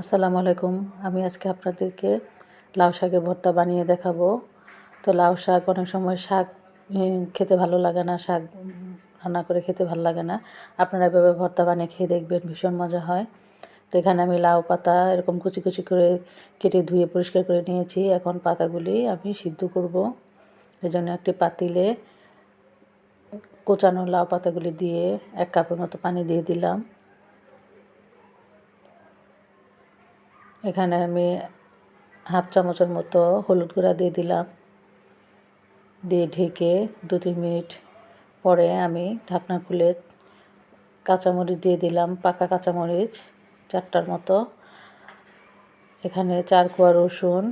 আসসালামু আলাইকুম। আমি আজকে আপনাদেরকে লাউ শাকের ভর্তা বানিয়ে দেখাবো। তো লাউ শাক অনেক সময় শাক খেতে ভালো লাগে না, শাক রান্না করে খেতে ভালো লাগে না। আপনারা এভাবে ভর্তা বানিয়ে খেয়ে দেখবেন, ভীষণ মজা হয়। তো এখানে আমি লাউ পাতা এরকম কুচি কুচি করে কেটে ধুয়ে পরিষ্কার করে নিয়েছি। এখন পাতাগুলি আমি সিদ্ধ করব। জন্য একটি পাতিলে কোচানো লাউ পাতাগুলি দিয়ে এক কাপের মতো পানি দিয়ে দিলাম। এখানে আমি হাফ চামচের মতো হলুদ গুঁড়া দিয়ে দিলাম। দিয়ে ঢেকে দু তিন মিনিট পরে আমি ঢাকনা খুলে কাঁচামরিচ দিয়ে দিলাম, পাকা কাঁচামরিচ চারটার মতো। এখানে চার কোয়া রসুন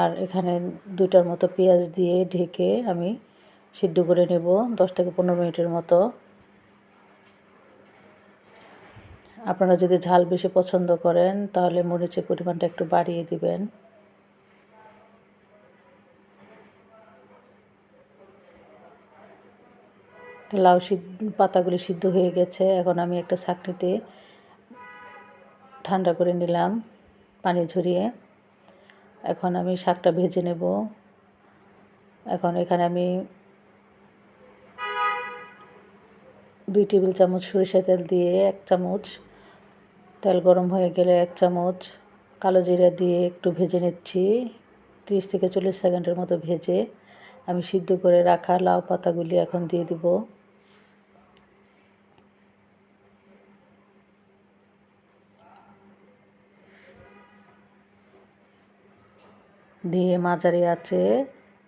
আর এখানে দুইটার মতো পেঁয়াজ দিয়ে ঢেকে আমি সিদ্ধ করে নেব দশ থেকে পনেরো মিনিটের মতো। আপনারা যদি ঝাল বেশি পছন্দ করেন, তাহলে মরিচের পরিমাণটা একটু বাড়িয়ে দিবেন। লাউ পাতাগুলি সিদ্ধ হয়ে গেছে। এখন আমি একটা ছাকনিতে ঠান্ডা করে নিলাম পানি ঝরিয়ে। এখন আমি শাকটা ভেজে নেব। এখন এখানে আমি দুই টেবিল চামচ সরিষা তেল দিয়ে এক চামচ তেল গরম হয়ে গেলে এক চামচ কালো জিরা দিয়ে একটু ভেজে নিচ্ছি। তিরিশ থেকে চল্লিশ সেকেন্ডের মতো ভেজে আমি সিদ্ধ করে রাখা লাউ পাতাগুলি এখন দিয়ে দিব। দিয়ে মাঝারি আছে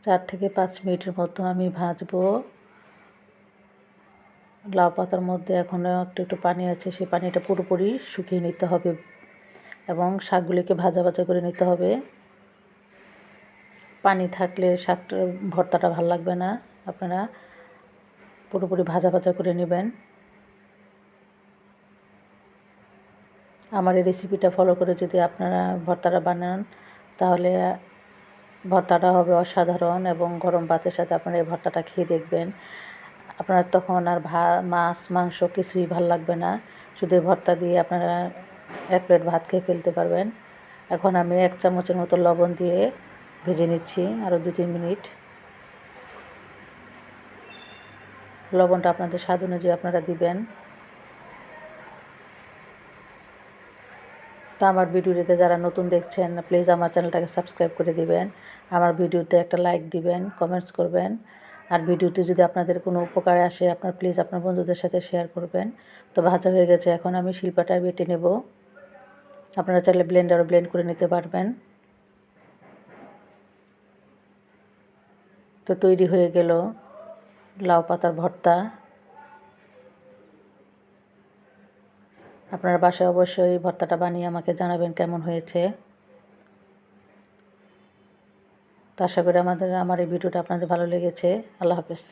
চার থেকে পাঁচ মিনিটের মতো আমি ভাজবো। লাউ পাতার মধ্যে এখনও একটু একটু পানি আছে, সেই পানিটা পুরোপুরি শুকিয়ে নিতে হবে এবং শাকগুলিকে ভাজা ভাজা করে নিতে হবে। পানি থাকলে শাকটা ভর্তাটা ভালো লাগবে না, আপনারা পুরোপুরি ভাজা ভাজা করে নেবেন। আমার এই রেসিপিটা ফলো করে যদি আপনারা ভর্তাটা বানান, তাহলে ভর্তাটা হবে অসাধারণ এবং গরম ভাতের সাথে আপনারা এই ভর্তাটা খেয়ে দেখবেন। আপনার তখন আর ভা, মাছ, মাংস কিছুই ভালো লাগবে না। শুধু ভর্তা দিয়ে আপনারা এক প্লেট ভাত খেয়ে ফেলতে পারবেন। এখন আমি এক চামচের মতো লবণ দিয়ে ভেজে নিচ্ছি আরও দু তিন মিনিট। লবণটা আপনাদের স্বাদ অনুযায়ী আপনারা দিবেন। তো আমার ভিডিওটিতে যারা নতুন দেখছেন প্লিজ আমার চ্যানেলটাকে সাবস্ক্রাইব করে দিবেন। আমার ভিডিওতে একটা লাইক দিবেন কমেন্টস করবেন। আর ভিডিওটি যদি আপনাদের কোনো উপকারে আসে, আপনার প্লিজ আপনার বন্ধুদের সাথে শেয়ার করবেন। তো ভাজা হয়ে গেছে, এখন আমি শিল্পাটায় বেটে নেব। আপনারা চাইলে ব্লেন্ডারও ব্লেন্ড করে নিতে পারবেন। তো তৈরি হয়ে গেল লাউ পাতার ভর্তা। আপনারা বাসায় অবশ্যই ভর্তাটা বানিয়ে আমাকে জানাবেন কেমন হয়েছে। তো আশা করি আমাদের আমার এই ভিডিওটা আপনাদের ভালো লেগেছে। আল্লাহ হাফেজ।